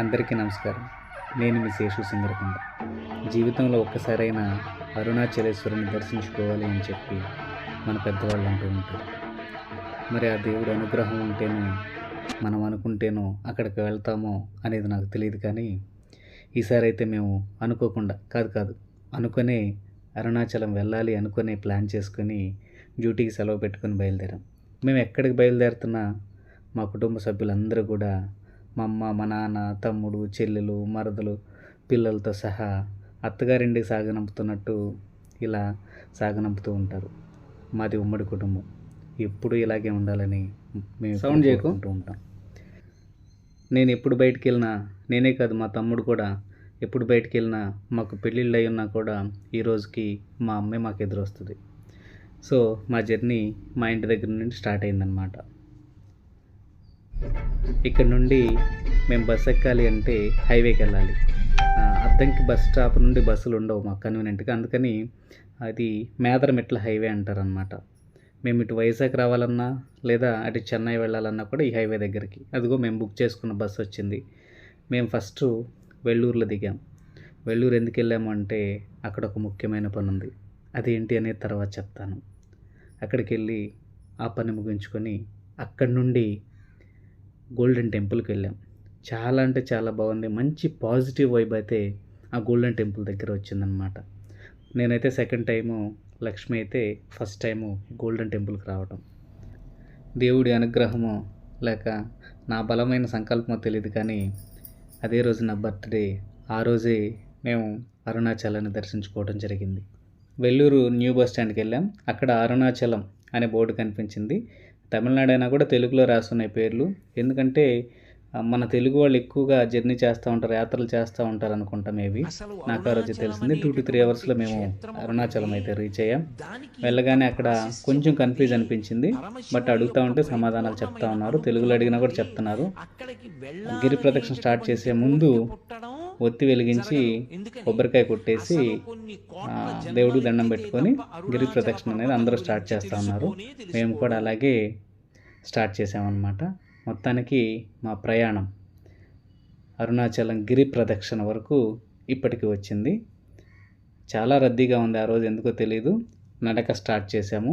అందరికీ నమస్కారం. నేను మీ శేషు సింగరకొండ జీవితంలో ఒక్కసారైనా అరుణాచలేశ్వరుని దర్శించుకోవాలి అని చెప్పి మన పెద్దవాళ్ళు అంటూ ఉంటారు. మరి ఆ దేవుడు అనుగ్రహం ఉంటేనో మనం అనుకుంటేనో అక్కడికి వెళ్తామో అనేది నాకు తెలియదు కానీ ఈసారి అయితే మేము అనుకోకుండా కాదు కాదు అనుకునే అరుణాచలం వెళ్ళాలి అనుకునే ప్లాన్ చేసుకొని డ్యూటీకి సెలవు పెట్టుకుని బయలుదేరాం. మేము ఎక్కడికి బయలుదేరుతున్నా మా కుటుంబ సభ్యులందరూ కూడా మా అమ్మ మా నాన్న తమ్ముడు చెల్లెలు మరదలు పిల్లలతో సహా అత్తగారింటికి సాగనంపుతున్నట్టు ఇలా సాగనంపుతూ ఉంటారు. మాది ఉమ్మడి కుటుంబం. ఎప్పుడు ఇలాగే ఉండాలని మేము సౌండ్ చేయకుంటూ ఉంటాం. నేను ఎప్పుడు బయటికి వెళ్ళినా నేనే కాదు మా తమ్ముడు కూడా ఎప్పుడు బయటికి వెళ్ళినా మాకు పెళ్ళిళ్ళు అయి ఉన్నా కూడా ఈ రోజుకి మా అమ్మే మాకు ఎదురొస్తుంది. సో మా జర్నీ మా ఇంటి దగ్గర నుండి స్టార్ట్ అయిందనమాట ఇక్కడ నుండి మేము బస్ ఎక్కాలి అంటే హైవేకి వెళ్ళాలి. అద్దంకి బస్ స్టాప్ నుండి బస్సులు ఉండవు మాకు కన్వీనియంట్గా అందుకని అది మేదరమెట్ల హైవే అంటారనమాట మేము ఇటు వైజాగ్ రావాలన్నా లేదా అటు చెన్నై వెళ్ళాలన్నా కూడా ఈ హైవే దగ్గరికి. అదిగో మేము బుక్ చేసుకున్న బస్సు వచ్చింది. మేము ఫస్ట్ వెల్లూరులో దిగాం. వెల్లూరు ఎందుకు వెళ్ళాము అంటే అక్కడ ఒక ముఖ్యమైన పని ఉంది అదేంటి అనేది తర్వాత చెప్తాను. అక్కడికి వెళ్ళి ఆ పని ముగించుకొని అక్కడి నుండి గోల్డెన్ టెంపుల్కి వెళ్ళాం. చాలా అంటే చాలా బాగుంది. మంచి పాజిటివ్ వైబ్ అయితే ఆ గోల్డెన్ టెంపుల్ దగ్గర వచ్చిందనమాట నేనైతే సెకండ్ టైము లక్ష్మి అయితే ఫస్ట్ టైము గోల్డెన్ టెంపుల్కి రావటం. దేవుడి అనుగ్రహమో లేక నా బలమైన సంకల్పమో తెలియదు కానీ అదే రోజు నా బర్త్డే. ఆ రోజే మేము అరుణాచలాన్ని దర్శించుకోవడం జరిగింది. వెల్లూరు న్యూ బస్ స్టాండ్కి వెళ్ళాం. అక్కడ అరుణాచలం అనే బోర్డు కనిపించింది. తమిళనాడు అయినా కూడా తెలుగులో రాస్తున్నాయి పేర్లు. ఎందుకంటే మన తెలుగు వాళ్ళు ఎక్కువగా జర్నీ చేస్తూ ఉంటారు యాత్రలు చేస్తూ ఉంటారు అనుకుంటా మేబీ. నాకు ఆ రోజు తెలిసింది. టూ టు త్రీ అవర్స్లో మేము అరుణాచలం అయితే రీచ్ అయ్యాం. వెళ్ళగానే అక్కడ కొంచెం కన్ఫ్యూజ్ అనిపించింది. బట్ అడుగుతూ ఉంటే సమాధానాలు చెప్తా ఉన్నారు. తెలుగులో అడిగినా కూడా చెప్తున్నారు. గిరి ప్రదక్షిణ స్టార్ట్ చేసే ముందు ఒత్తి వెలిగించి కొబ్బరికాయ కొట్టేసి ఆ, దేవుడికి దండం పెట్టుకొని గిరి ప్రదక్షిణ అనేది అందరూ స్టార్ట్ చేస్తూ ఉన్నారు. మేము కూడా అలాగే స్టార్ట్ చేసామన్నమాట. మొత్తానికి మా ప్రయాణం అరుణాచలం గిరి ప్రదక్షిణ వరకు ఇప్పటికి వచ్చింది. చాలా రద్దీగా ఉంది ఆ రోజు ఎందుకో తెలియదు నడక స్టార్ట్ చేసాము.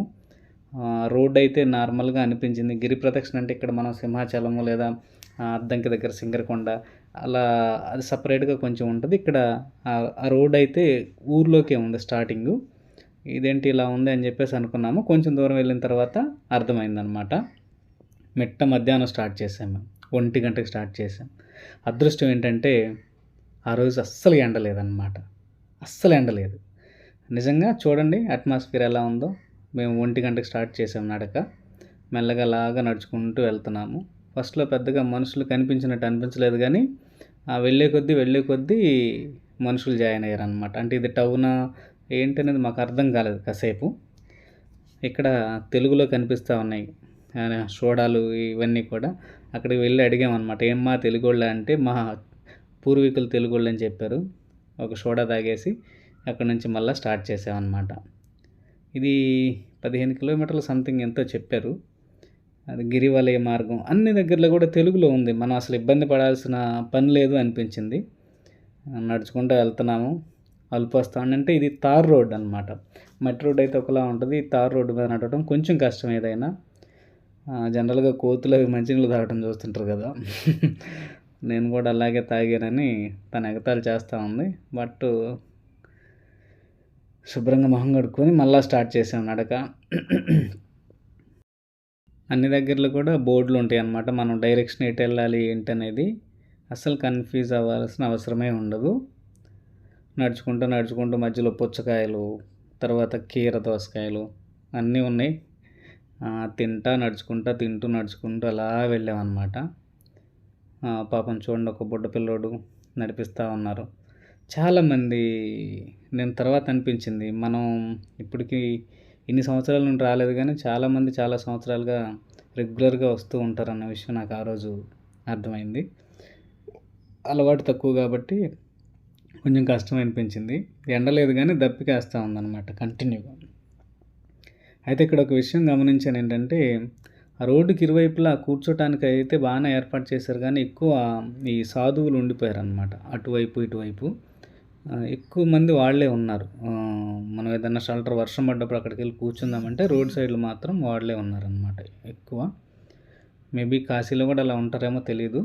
రోడ్ అయితే నార్మల్గా అనిపించింది. గిరి ప్రదక్షిణ అంటే ఇక్కడ మనం సింహాచలము లేదా అద్దంకి దగ్గర సింగరకొండ అలా అది సపరేట్గా కొంచెం ఉంటుంది. ఇక్కడ ఆ- రోడ్ అయితే ఊర్లోకే ఉంది స్టార్టింగు. ఇదేంటి ఇలా ఉంది అని చెప్పేసి అనుకున్నాము. కొంచెం దూరం వెళ్ళిన తర్వాత అర్థమైందనమాట మిట్ట మధ్యాహ్నం స్టార్ట్ చేసాం మేము. ఒంటి గంటకి స్టార్ట్ చేసాం. అదృష్టం ఏంటంటే ఆ రోజు అస్సలు ఎండ లేదన్నమాట అస్సలు ఎండ లేదు నిజంగా చూడండి అట్మాస్ఫియర్ ఎలా ఉందో. మేము ఒంటి గంటకి స్టార్ట్ చేసాం నడక. మెల్లగా లాగా నడుచుకుంటూ వెళ్తున్నాము. ఫస్ట్లో పెద్దగా మనుషులు కనిపించినట్టు అనిపించలేదు కానీ ఆ వెళ్ళే కొద్దీ వెళ్ళే కొద్దీ మనుషులు జాయిన్ అయ్యారు అనమాట అంటే ఇది టౌనా ఏంటి అనేది మాకు అర్థం కాలేదు కాసేపు. ఇక్కడ తెలుగులో కనిపిస్తూ ఉన్నాయి. సోడాలు ఇవన్నీ కూడా అక్కడికి వెళ్ళి అడిగామన్నమాట. ఏం మా తెలుగోళ్ళ అంటే మా పూర్వీకులు తెలుగోళ్ళు అని చెప్పారు. ఒక సోడా తాగేసి అక్కడ నుంచి మళ్ళీ స్టార్ట్ చేసామన్నమాట ఇది పదిహేను కిలోమీటర్ల సంథింగ్ ఎంతో చెప్పారు. గిరివలయ మార్గం అన్ని దగ్గరలో కూడా తెలుగులో ఉంది. మనం అసలు ఇబ్బంది పడాల్సిన పని లేదు అనిపించింది. నడుచుకుంటూ వెళ్తున్నాము. అలుపు అంటే ఇది తార్ రోడ్ అనమాట మట్టి రోడ్ అయితే ఒకలా ఉంటుంది. ఈ తార్ రోడ్డు మీద నడవడం కొంచెం కష్టం ఏదైనా. జనరల్గా కోతులు అవి మంచినీళ్ళు తాగడం చూస్తుంటారు కదా. నేను కూడా అలాగే తాగానని తన ఎగతాలు చేస్తూ ఉంది. బట్ శుభ్రంగా మొహం కడుక్కొని మళ్ళీ స్టార్ట్ చేసాం నడక. అన్ని దగ్గరలో కూడా బోర్డులు ఉంటాయి అన్నమాట. మనం డైరెక్షన్ ఎటు వెళ్ళాలి ఏంటనేది అస్సలు కన్ఫ్యూజ్ అవ్వాల్సిన అవసరమే ఉండదు. నడుచుకుంటూ నడుచుకుంటూ మధ్యలో పుచ్చకాయలు తర్వాత కీర దోసకాయలు అన్నీ ఉన్నాయి. తింటా నడుచుకుంటా తింటూ నడుచుకుంటూ అలా వెళ్ళామన్నమాట. పాపం చూడండి ఒక బుడ్డ పిల్లోడు నడిపిస్తూ ఉన్నారు. చాలామంది నేను తర్వాత అనిపించింది మనం ఇప్పటికీ ఇన్ని సంవత్సరాల నుండి రాలేదు కానీ చాలామంది చాలా సంవత్సరాలుగా రెగ్యులర్గా వస్తూ ఉంటారు అన్న విషయం నాకు ఆ రోజు అర్థమైంది. అలవాటు తక్కువ కాబట్టి కొంచెం కష్టం అనిపించింది ఎండ లేదు కానీ దప్పికేస్తూ ఉందన్నమాట కంటిన్యూగా. అయితే ఇక్కడ ఒక విషయం గమనించాను ఏంటంటే ఆ రోడ్డుకి ఇరువైపులా కూర్చోటానికి అయితే బాగానే ఏర్పాటు చేశారు కానీ ఎక్కువ ఈ సాధువులు ఉండిపోయారు అనమాట అటువైపు ఇటువైపు. ఎక్కువ మంది వాళ్ళే ఉన్నారు. మనం ఏదైనా షెల్టర్ వర్షం పడ్డప్పుడు అక్కడికి వెళ్ళి కూర్చుందామంటే రోడ్ సైడ్లో మాత్రం వాళ్ళే ఉన్నారనమాట ఎక్కువ. మేబీ కాశీలో కూడా అలా ఉంటారేమో తెలీదు.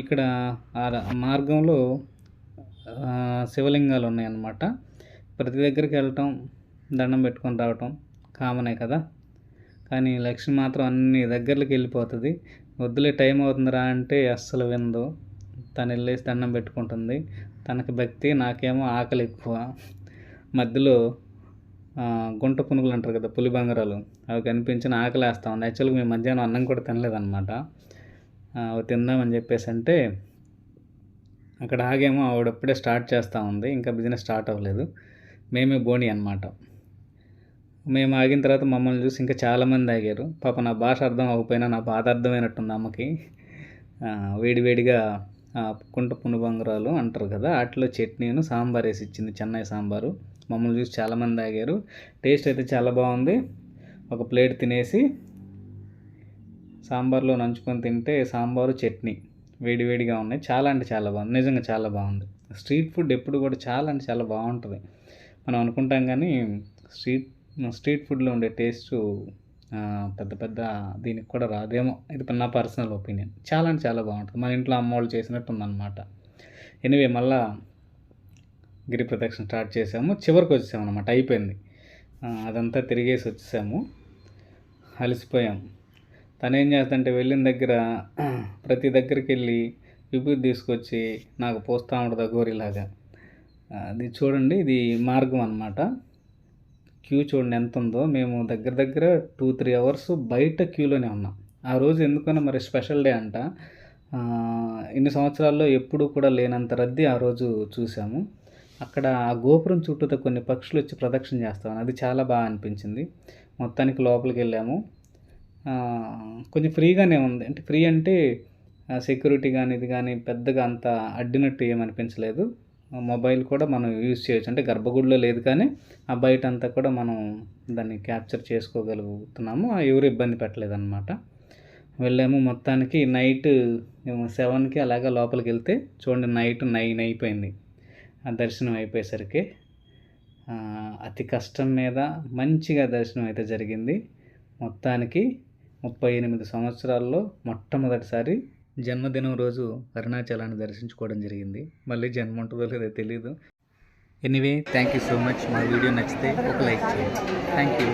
ఇక్కడ ఆ మార్గంలో శివలింగాలు ఉన్నాయన్నమాట. ప్రతి దగ్గరికి వెళ్ళటం దండం పెట్టుకొని రావటం కామనే కదా. కానీ లక్ష్మి మాత్రం అన్ని దగ్గరకి వెళ్ళిపోతుంది. వద్దులే టైం అవుతుందిరా అంటే అస్సలు విందు తను వెళ్ళేసి దండం పెట్టుకుంటుంది. తనకి భక్తి నాకేమో ఆకలి ఎక్కువ. మధ్యలో గుంట పునుగులు అంటారు కదా పులి బంగారాలు. అవి కనిపించిన ఆకలి వేస్తా ఉంది. యాక్చువల్గా మేము మధ్యాహ్నం అన్నం కూడా తినలేదన్నమాట. అవి తిందామని చెప్పేసి అంటే అక్కడ ఆగేమో ఆవిడప్పుడే స్టార్ట్ చేస్తూ ఉంది. ఇంకా బిజినెస్ స్టార్ట్ అవ్వలేదు. మేమే బోని అనమాట మేము ఆగిన తర్వాత మమ్మల్ని చూసి ఇంకా చాలామంది ఆగారు. పాప నా భాష అర్థం అవ్వకపోయినా నా బాధ అర్థమైనట్టుంది అమ్మకి. వేడివేడిగా కుంట పునుబంగరాలు అంటారు కదా వాటిలో చట్నీను సాంబార్ వేసి ఇచ్చింది చెన్నై సాంబారు. మమ్మల్ని చూసి చాలామంది ఆగారు. టేస్ట్ అయితే చాలా బాగుంది. ఒక ప్లేట్ తినేసి సాంబార్లో నంచుకొని తింటే సాంబారు చట్నీ వేడివేడిగా ఉన్నాయి. చాలా అంటే చాలా బాగుంది. నిజంగా చాలా బాగుంది. స్ట్రీట్ ఫుడ్ ఎప్పుడు కూడా చాలా అంటే చాలా బాగుంటుంది. మనం అనుకుంటాం కానీ స్ట్రీట్ స్ట్రీట్ ఫుడ్లో ఉండే టేస్ట్ పెద్ద పెద్ద దీనికి కూడా రాదేమో. ఇది నా పర్సనల్ ఒపీనియన్. చాలా అంటే చాలా బాగుంటుంది. మన ఇంట్లో అమ్మవాళ్ళు చేసినట్టు ఉందన్నమాట ఎనివే మళ్ళా గిరి ప్రదక్షిణ స్టార్ట్ చేసాము. చివరికి వచ్చేసాము అనమాట అయిపోయింది. అదంతా తిరిగేసి వచ్చేసాము. అలసిపోయాం. తను ఏం చేస్తుంటే వెళ్ళిన దగ్గర ప్రతి దగ్గరికి వెళ్ళి విభూతి తీసుకొచ్చి నాకు పోస్తా ఉండదు గోరిలాగా. అది చూడండి ఇది మార్గం అన్నమాట. క్యూ చూడండి ఎంత ఉందో మేము దగ్గర దగ్గర టూ త్రీ అవర్స్ బయట క్యూలోనే ఉన్నాం. ఆ రోజు ఎందుకన్నా మరి స్పెషల్ డే అంట. ఇన్ని సంవత్సరాల్లో ఎప్పుడూ కూడా లేనంత రద్దీ ఆ రోజు చూసాము. అక్కడ ఆ గోపురం చుట్టూతో కొన్ని పక్షులు వచ్చి ప్రదక్షిణ చేస్తాం అది చాలా బాగా అనిపించింది. మొత్తానికి లోపలికి వెళ్ళాము. కొంచెం ఫ్రీగానే ఉంది. అంటే ఫ్రీ అంటే సెక్యూరిటీ కానీ ఇది కానీ పెద్దగా అంత అడ్డినట్టు ఏమనిపించలేదు మొబైల్ కూడా మనం యూజ్ చేయొచ్చు. అంటే గర్భగుడిలో లేదు కానీ ఆ బయట అంతా కూడా మనం దాన్ని క్యాప్చర్ చేసుకోగలుగుతున్నాము. ఎవరు ఇబ్బంది పెట్టలేదు అనమాట వెళ్ళాము మొత్తానికి నైట్ సెవెన్కి అలాగా లోపలికి వెళ్తే చూడండి నైట్ నైన్ అయిపోయింది. ఆ దర్శనం అయిపోయేసరికి. అతి కష్టం మీద మంచిగా దర్శనం అయితే జరిగింది. మొత్తానికి ముప్పై ఎనిమిది సంవత్సరాల్లో మొట్టమొదటిసారి జన్మదినం రోజు అరుణాచలాన్ని దర్శించుకోవడం జరిగింది. మళ్ళీ జన్మ ఉంటుందో లేదో తెలియదు anyway thank you so much మా వీడియో నచ్చితే ఒక లైక్ చేయండి. Thank you